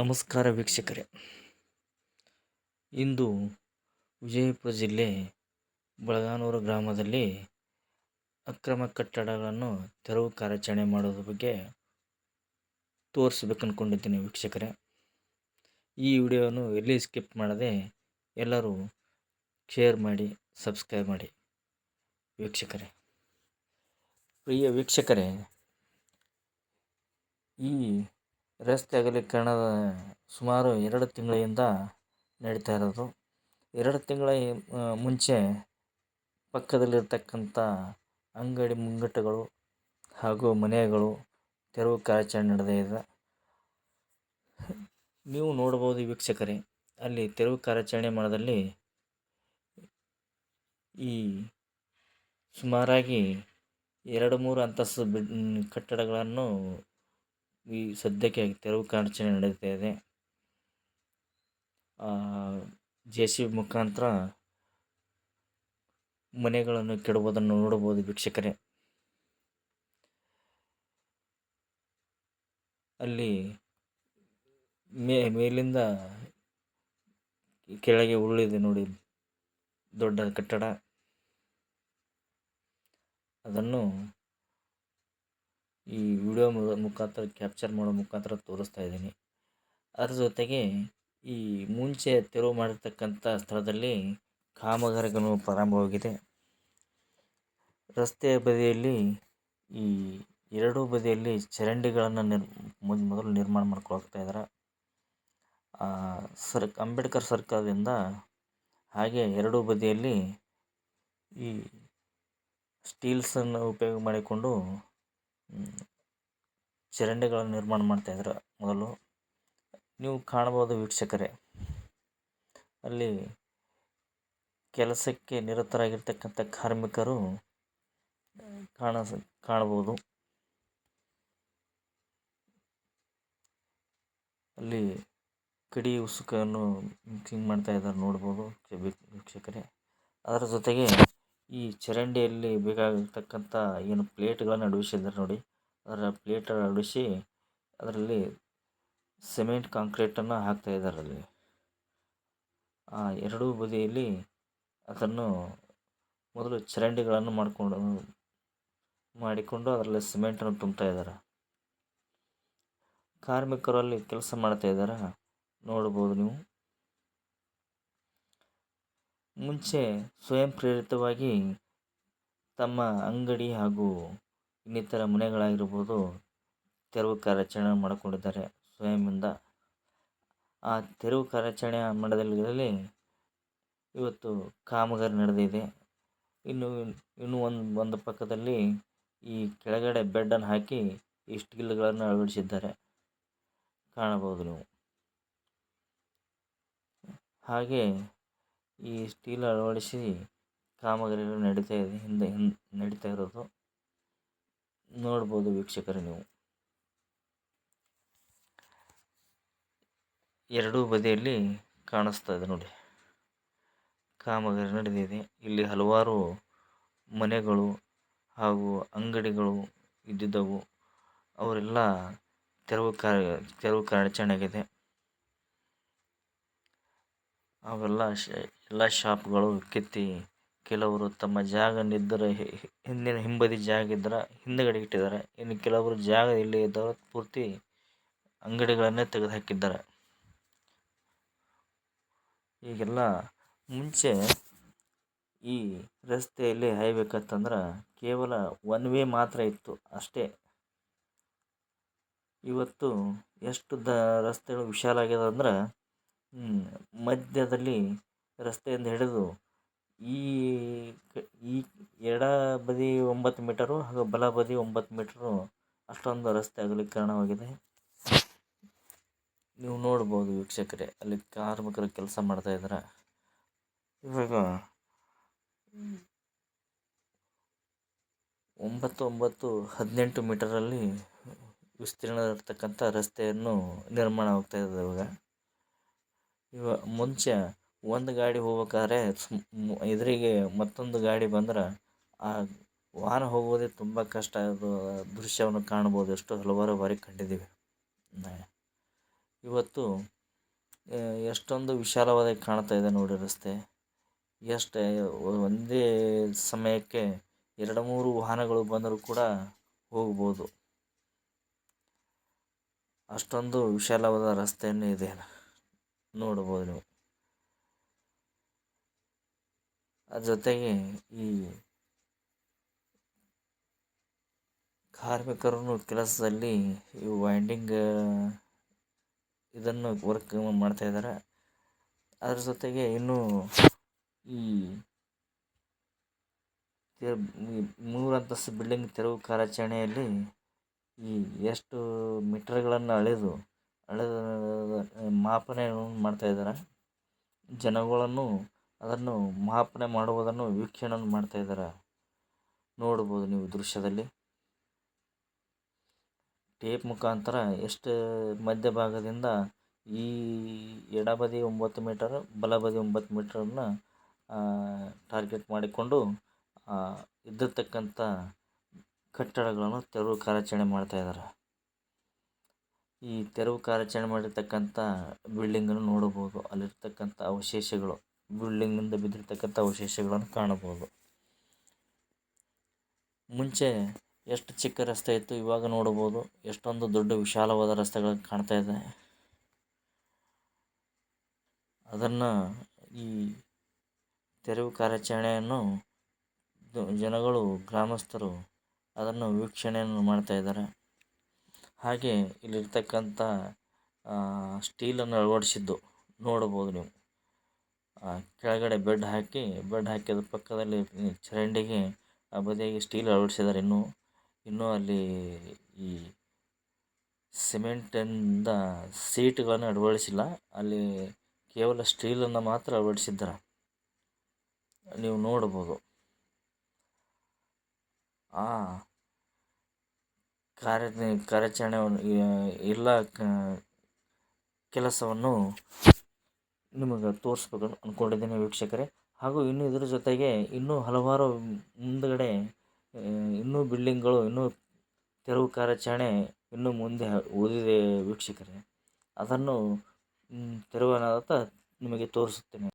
ನಮಸ್ಕಾರ ವೀಕ್ಷಕರೇ. ಇಂದು ವಿಜಯಪುರ ಜಿಲ್ಲೆ ಬಳಗಾನೂರು ಗ್ರಾಮದಲ್ಲಿ ಅಕ್ರಮ ಕಟ್ಟಡಗಳನ್ನು ತೆರವು ಕಾರ್ಯಾಚರಣೆ ಮಾಡೋದ್ರ ಬಗ್ಗೆ ತೋರಿಸ್ಬೇಕು ಅಂದ್ಕೊಂಡಿದ್ದೀನಿ ವೀಕ್ಷಕರೇ. ಈ ವಿಡಿಯೋವನ್ನು ಎಲ್ಲಿ ಸ್ಕಿಪ್ ಮಾಡದೆ ಎಲ್ಲರೂ ಶೇರ್ ಮಾಡಿ, ಸಬ್ಸ್ಕ್ರೈಬ್ ಮಾಡಿ ವೀಕ್ಷಕರೇ. ಪ್ರಿಯ ವೀಕ್ಷಕರೇ, ಈ ರಸ್ತೆ ಅಗಲೀಕರಣದ ಸುಮಾರು ಎರಡು ತಿಂಗಳಿಂದ ನಡೀತಾ ಇರೋದು. ಎರಡು ತಿಂಗಳ ಮುಂಚೆ ಪಕ್ಕದಲ್ಲಿರ್ತಕ್ಕಂಥ ಅಂಗಡಿ ಮುಂಗಟ್ಟುಗಳು ಹಾಗೂ ಮನೆಗಳು ತೆರವು ಕಾರ್ಯಾಚರಣೆ ನಡೆದಿದೆ ನೀವು ನೋಡ್ಬೋದು ವೀಕ್ಷಕರೇ, ಅಲ್ಲಿ ತೆರವು ಕಾರ್ಯಾಚರಣೆ ಮಾಡದಲ್ಲಿ ಈ ಸುಮಾರಾಗಿ ಎರಡು ಮೂರು ಅಂತಸ್ತು ಬಿ ಕಟ್ಟಡಗಳನ್ನು ಈ ಸದ್ಯಕ್ಕೆ ತೆರವು ಕಾರ್ಯಾಚರಣೆ ನಡೀತಾ ಇದೆ. ಜೆ ಸಿ ಬಿ ಮುಖಾಂತರ ಮನೆಗಳನ್ನು ಕೆಡುವುದನ್ನು ನೋಡಬಹುದು ವೀಕ್ಷಕರೇ. ಅಲ್ಲಿ ಮೇ, ಮೇಲಿಂದ ಕೆಳಗೆ ಉರುಳಿದೆ ನೋಡಿ, ದೊಡ್ಡ ಕಟ್ಟಡ. ಅದನ್ನು ಈ ವಿಡಿಯೋ ಮುಖಾಂತರ ಕ್ಯಾಪ್ಚರ್ ಮಾಡೋ ಮುಖಾಂತರ ತೋರಿಸ್ತಾ ಇದ್ದೀನಿ. ಅದರ ಜೊತೆಗೆ ಈ ಮುಂಚೆ ತೆರವು ಮಾಡಿರ್ತಕ್ಕಂಥ ಸ್ಥಳದಲ್ಲಿ ಕಾಮಗಾರಿಗಳು ಪ್ರಾರಂಭವಾಗಿದೆ. ರಸ್ತೆಯ ಬದಿಯಲ್ಲಿ ಈ ಎರಡೂ ಬದಿಯಲ್ಲಿ ಚರಂಡಿಗಳನ್ನು ನಿರ್ ಮೊದಲು ನಿರ್ಮಾಣ ಮಾಡ್ಕೊಳ್ತಾ ಇದ್ದಾರೆ ಸರ್, ಅಂಬೇಡ್ಕರ್ ಸರ್ಕಾರದಿಂದ ಹಾಗೆ ಎರಡೂ ಬದಿಯಲ್ಲಿ ಈ ಸ್ಟೀಲ್ಸನ್ನು ಉಪಯೋಗ ಮಾಡಿಕೊಂಡು ಚರಂಡಿಗಳನ್ನು ನಿರ್ಮಾಣ ಮಾಡ್ತಾಯಿದ್ರು ಮೊದಲು. ನೀವು ಕಾಣಬಹುದು ವೀಕ್ಷಕರೇ, ಅಲ್ಲಿ ಕೆಲಸಕ್ಕೆ ನಿರತರಾಗಿರ್ತಕ್ಕಂಥ ಕಾರ್ಮಿಕರು, ಕಾಣ ಕಾಣಬಹುದು. ಅಲ್ಲಿ ಕಡಿ ಉಸುಕನ್ನು ಮಿಕ್ಸಿಂಗ್ ಮಾಡ್ತಾ ಇದ್ದಾರೆ ನೋಡ್ಬೋದು ವೀಕ್ಷಕರೇ. ಅದರ ಜೊತೆಗೆ ಈ ಚರಂಡಿಯಲ್ಲಿ ಬೇಕಾಗಿರ್ತಕ್ಕಂಥ ಏನು ಪ್ಲೇಟ್ಗಳನ್ನು ಅಳವಡಿಸಿದ್ದಾರೆ ನೋಡಿ, ಅದರ ಪ್ಲೇಟ್ ಅಳವಡಿಸಿ ಅದರಲ್ಲಿ ಸಿಮೆಂಟ್, ಕಾಂಕ್ರೀಟನ್ನು ಹಾಕ್ತಾ ಇದ್ದಾರೆ ಅಲ್ಲಿ. ಆ ಎರಡೂ ಬದಿಯಲ್ಲಿ ಅದನ್ನು ಮೊದಲು ಚರಂಡಿಗಳನ್ನು ಮಾಡಿಕೊಂಡು ಮಾಡಿಕೊಂಡು ಅದರಲ್ಲಿ ಸಿಮೆಂಟನ್ನು ತುಂಬ್ತಾ ಇದ್ದಾರೆ. ಕಾರ್ಮಿಕರು ಅಲ್ಲಿ ಕೆಲಸ ಮಾಡ್ತಾ ಇದ್ದಾರೆ. ನೋಡ್ಬೋದು ನೀವು. ಮುಂಚೆ ಸ್ವಯಂ ಪ್ರೇರಿತವಾಗಿ ತಮ್ಮ ಅಂಗಡಿ ಹಾಗೂ ಇನ್ನಿತರ ಮನೆಗಳಾಗಿರ್ಬೋದು ತೆರವು ಕಾರ್ಯಾಚರಣೆ ಮಾಡಿಕೊಂಡಿದ್ದಾರೆ. ಸ್ವಯಂಯಿಂದ ಆ ತೆರವು ಕಾರ್ಯಾಚರಣೆ ಮಾಡೋದ್ರಲ್ಲಿ ಇವತ್ತು ಕಾಮಗಾರಿ ನಡೆದಿದೆ ಇನ್ನು ಇನ್ನು ಒಂದು ಒಂದು ಪಕ್ಕದಲ್ಲಿ ಈ ಕೆಳಗಡೆ ಬೆಡ್ಡನ್ನು ಹಾಕಿ ಈ ಸ್ಟೀಲ್ಗಳನ್ನು ಅಳವಡಿಸಿದ್ದಾರೆ. ಕಾಣಬಹುದು ನೀವು. ಹಾಗೆ ಈ ಸ್ಟೀಲ್ ಅಳವಡಿಸಿ ಕಾಮಗಾರಿಗಳು ನಡೀತಾ ಇದೆ. ಹಿಂದೆ ಹಿಂದೆ ನಡೀತಾ ಇರೋದು ನೋಡ್ಬೋದು ವೀಕ್ಷಕರೇ ನೀವು. ಎರಡೂ ಬದಿಯಲ್ಲಿ ಕಾಣಿಸ್ತಾ ಇದೆ ನೋಡಿ. ಕಾಮಗಾರಿ ನಡೆದಿದೆ ಇಲ್ಲಿ ಹಲವಾರು ಮನೆಗಳು ಹಾಗೂ ಅಂಗಡಿಗಳು ಇದ್ದಿದ್ದವು. ಅವರೆಲ್ಲ ತೆರವು ಕಾರ್ಯ, ತೆರವು ಕಾರ್ಯಾಚರಣೆ ಅವೆಲ್ಲ ಎಲ್ಲ ಶಾಪ್ಗಳು ಕಿತ್ತಿ ಕೆಲವರು ತಮ್ಮ ಜಾಗ ನಿದ್ದರೆ ಹಿಂದಿನ ಹಿಂಬದಿ ಜಾಗ ಇದ್ದರೆ ಹಿಂದುಗಡೆ ಇಟ್ಟಿದ್ದಾರೆ. ಇನ್ನು ಕೆಲವರು ಜಾಗ ಇಲ್ಲಿ ಇದ್ದವರು ಪೂರ್ತಿ ಅಂಗಡಿಗಳನ್ನೇ ತೆಗೆದು ಹಾಕಿದ್ದಾರೆ ಈಗೆಲ್ಲ ಮುಂಚೆ ಈ ರಸ್ತೆಯಲ್ಲಿ ಹಾಯ್ಬೇಕಂತಂದ್ರೆ ಕೇವಲ ಒನ್ ವೇ ಮಾತ್ರ ಇತ್ತು ಅಷ್ಟೇ. ಇವತ್ತು ಎಷ್ಟು ದ, ರಸ್ತೆಗಳು ವಿಶಾಲ ಆಗ್ಯದ ಅಂದ್ರೆ ಮಧ್ಯದಲ್ಲಿ ರಸ್ತೆಯಿಂದ ಹಿಡಿದು ಈ ಈ ಎಡ ಬದಿ ಒಂಬತ್ತು ಮೀಟರು ಹಾಗೂ ಬಲ ಬದಿ ಒಂಬತ್ತು ಮೀಟರು ಅಷ್ಟೊಂದು ರಸ್ತೆ ಅಗಲೀಕರಣವಾಗಿದೆ ನೀವು ನೋಡ್ಬೋದು ವೀಕ್ಷಕರೇ, ಅಲ್ಲಿ ಕಾರ್ಮಿಕರು ಕೆಲಸ ಮಾಡ್ತಾ ಇದ್ದಾರೆ. ಇವಾಗ ಒಂಬತ್ತು ಒಂಬತ್ತು ಹದಿನೆಂಟು ಮೀಟರಲ್ಲಿ ವಿಸ್ತೀರ್ಣ ಇರ್ತಕ್ಕಂಥ ರಸ್ತೆಯನ್ನು ನಿರ್ಮಾಣ ಆಗ್ತಾಯಿದೆ ಇವಾಗ. ಇವ ಮುಂಚೆ ಒಂದು ಗಾಡಿ ಹೋಗ್ಬೇಕಾದ್ರೆ ಎದುರಿಗೆ ಮತ್ತೊಂದು ಗಾಡಿ ಬಂದ್ರೆ ಆ ವಾಹನ ಹೋಗೋದೇ ತುಂಬ ಕಷ್ಟ. ಅದು ದೃಶ್ಯವನ್ನು ಕಾಣ್ಬೋದು ಎಷ್ಟು ಹಲವಾರು ಬಾರಿ ಕಂಡಿದ್ದೀವಿ. ಇವತ್ತು ಎಷ್ಟೊಂದು ವಿಶಾಲವಾಗಿ ಕಾಣ್ತಾ ಇದೆ ನೋಡಿ ರಸ್ತೆ. ಎಷ್ಟು ಒಂದೇ ಸಮಯಕ್ಕೆ ಎರಡು ಮೂರು ವಾಹನಗಳು ಬಂದರೂ ಕೂಡ ಹೋಗ್ಬೋದು. ಅಷ್ಟೊಂದು ವಿಶಾಲವಾದ ರಸ್ತೆಯನ್ನು ಇದೆ. ನೋಡ್ಬೋದು ನೀವು. ಅದ್ರ ಜೊತೆಗೆ ಈ ಕಾರ್ಮಿಕರನ್ನು ಕೆಲಸದಲ್ಲಿ ಈ ವೈಂಡಿಂಗ್ ಇದನ್ನು ವರ್ಕ್ ಮಾಡ್ತಾಯಿದ್ದಾರೆ ಅದ್ರ ಜೊತೆಗೆ ಇನ್ನೂ ಈ ಮೂರು ಅಂತಸ್ತು ಬಿಲ್ಡಿಂಗ್ ತೆರವು ಕಾರ್ಯಾಚರಣೆಯಲ್ಲಿ ಈ ಎಷ್ಟು ಮೀಟರ್ಗಳನ್ನು ಅಳೆದು ಮಾಪನೆಯನ್ನು ಮಾಡ್ತಾ ಇದ್ದಾರೆ. ಜನಗಳನ್ನು ಅದನ್ನು ಮಾಪನೆ ಮಾಡುವುದನ್ನು ವೀಕ್ಷಣೆ ಮಾಡ್ತಾ ಇದ್ದಾರೆ. ನೋಡ್ಬೋದು ನೀವು ದೃಶ್ಯದಲ್ಲಿ. ಟೇಪ್ ಮುಖಾಂತರ ಎಷ್ಟು ಮಧ್ಯಭಾಗದಿಂದ ಈ ಎಡಬದಿ ಒಂಬತ್ತು ಮೀಟರ್, ಬಲಬದಿ ಒಂಬತ್ತು ಮೀಟರನ್ನು ಟಾರ್ಗೆಟ್ ಮಾಡಿಕೊಂಡು ಇದ್ದಿರ್ತಕ್ಕಂಥ ಕಟ್ಟಡಗಳನ್ನು ತೆರವು ಕಾರ್ಯಾಚರಣೆ ಮಾಡ್ತಾ ಇದ್ದಾರೆ. ಈ ತೆರವು ಕಾರ್ಯಾಚರಣೆ ಮಾಡಿರ್ತಕ್ಕಂಥ ಬಿಲ್ಡಿಂಗನ್ನು ನೋಡಬಹುದು. ಅಲ್ಲಿರ್ತಕ್ಕಂಥ ಅವಶೇಷಗಳು ಬಿಲ್ಡಿಂಗಿಂದ ಬಿದ್ದಿರ್ತಕ್ಕಂಥ ಅವಶೇಷಗಳನ್ನು ಕಾಣಬಹುದು. ಮುಂಚೆ ಎಷ್ಟು ಚಿಕ್ಕ ರಸ್ತೆ ಇತ್ತು ಇವಾಗ ನೋಡಬಹುದು. ಎಷ್ಟೊಂದು ದೊಡ್ಡ ವಿಶಾಲವಾದ ರಸ್ತೆಗಳು ಕಾಣ್ತಾ ಇದೆ. ಅದನ್ನು ಈ ತೆರವು ಕಾರ್ಯಾಚರಣೆಯನ್ನು ಜನಗಳು, ಗ್ರಾಮಸ್ಥರು ಅದನ್ನು ವೀಕ್ಷಣೆಯನ್ನು ಮಾಡ್ತಾ ಇದ್ದಾರೆ. ಹಾಗೆ ಇಲ್ಲಿರ್ತಕ್ಕಂಥ ಸ್ಟೀಲನ್ನು ಅಳವಡಿಸಿದ್ದು ನೋಡಬಹುದು ನೀವು. ಕೆಳಗಡೆ ಬೆಡ್ ಹಾಕಿ, ಬೆಡ್ ಹಾಕಿದ ಪಕ್ಕದಲ್ಲಿ ಚರಂಡಿಗೆ ಆ ಬದಿಯಾಗಿ ಸ್ಟೀಲ್ ಅಳವಡಿಸಿದ್ದಾರೆ. ಇನ್ನೂ ಇನ್ನೂ ಅಲ್ಲಿ ಈ ಸಿಮೆಂಟಿಂದ ಸೀಟ್ಗಳನ್ನು ಅಳವಡಿಸಿಲ್ಲ. ಅಲ್ಲಿ ಕೇವಲ ಸ್ಟೀಲನ್ನು ಮಾತ್ರ ಅಳವಡಿಸಿದ್ದಾರೆ. ನೀವು ನೋಡ್ಬೋದು ಆ ಕಾರ್ಯ, ಕಾರ್ಯಾಚರಣೆ ಎಲ್ಲ ಕೆಲಸವನ್ನು ನಿಮಗೆ ತೋರಿಸ್ಬೇಕು ಅಂದ್ಕೊಂಡಿದ್ದೀನಿ ವೀಕ್ಷಕರೇ. ಹಾಗೂ ಇನ್ನು ಇದರ ಜೊತೆಗೆ ಇನ್ನೂ ಹಲವಾರು ಮುಂದುಗಡೆ ಇನ್ನೂ ಬಿಲ್ಡಿಂಗ್ಗಳು, ಇನ್ನೂ ತೆರವು ಕಾರ್ಯಾಚರಣೆ ಇನ್ನು ಮುಂದೆ ಓದಿದೆ ವೀಕ್ಷಕರೇ. ಅದನ್ನು ತೆರವು ನಿಮಗೆ ತೋರಿಸುತ್ತೇನೆ.